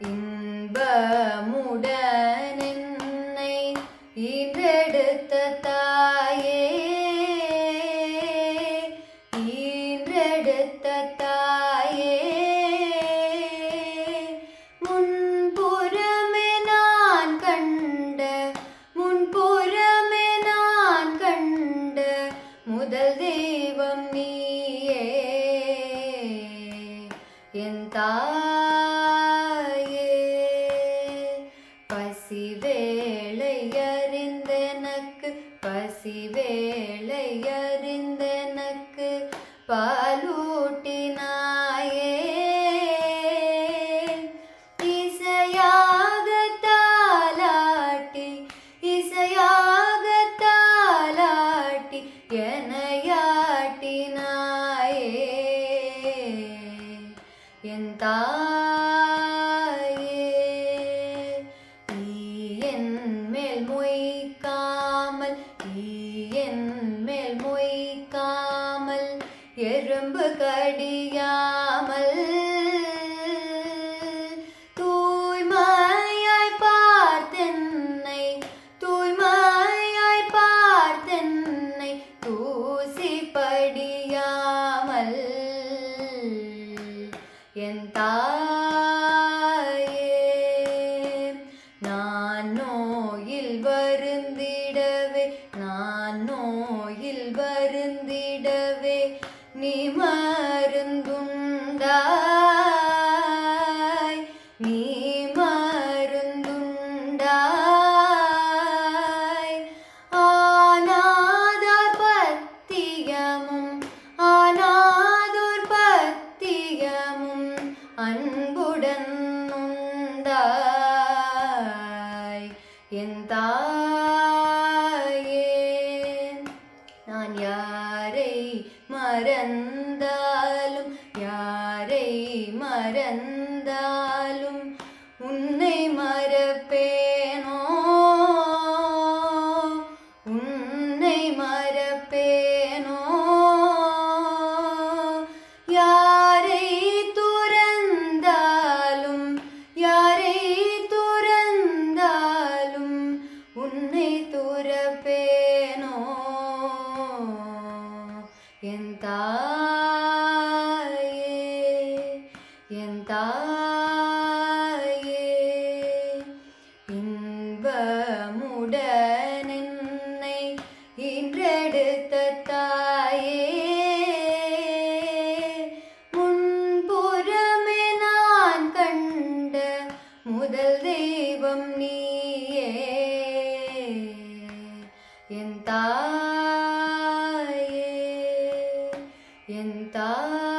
இன்பமுடன் என்னை ஈன்றெடுத்த தாயே ஈன்றெடுத்த தாயே. முன்புறமே நான் கண்ட முன்புறமே நான் கண்ட முதல் தெய்வம் நீ. பசி வேளை அறிந்தனக்கு பாலூட்டினாயே. இசையாக தாலாட்டி இசையாக தாலாட்டி எனையாட்டினாயே என் தா நீ என் மொய்க்காமல் எறும்பு கடியாமல். தூய்மையாய் பார்த்தென்னை தூய்மையாய் பார்த்தென்னை தூசி படியாமல். என் தாயே நோயில் வருந்திடவே நீ மருந்துண்டாய். நீ மருந்துண்டாய். ஆனாத பத்தியமும் ஆனாதோர் பத்தியமும் அன்புடன் உண்டாய். என் தா யாரை மறந்தாலும் யாரை மறந்தாலும் உன்னை மற என் 变得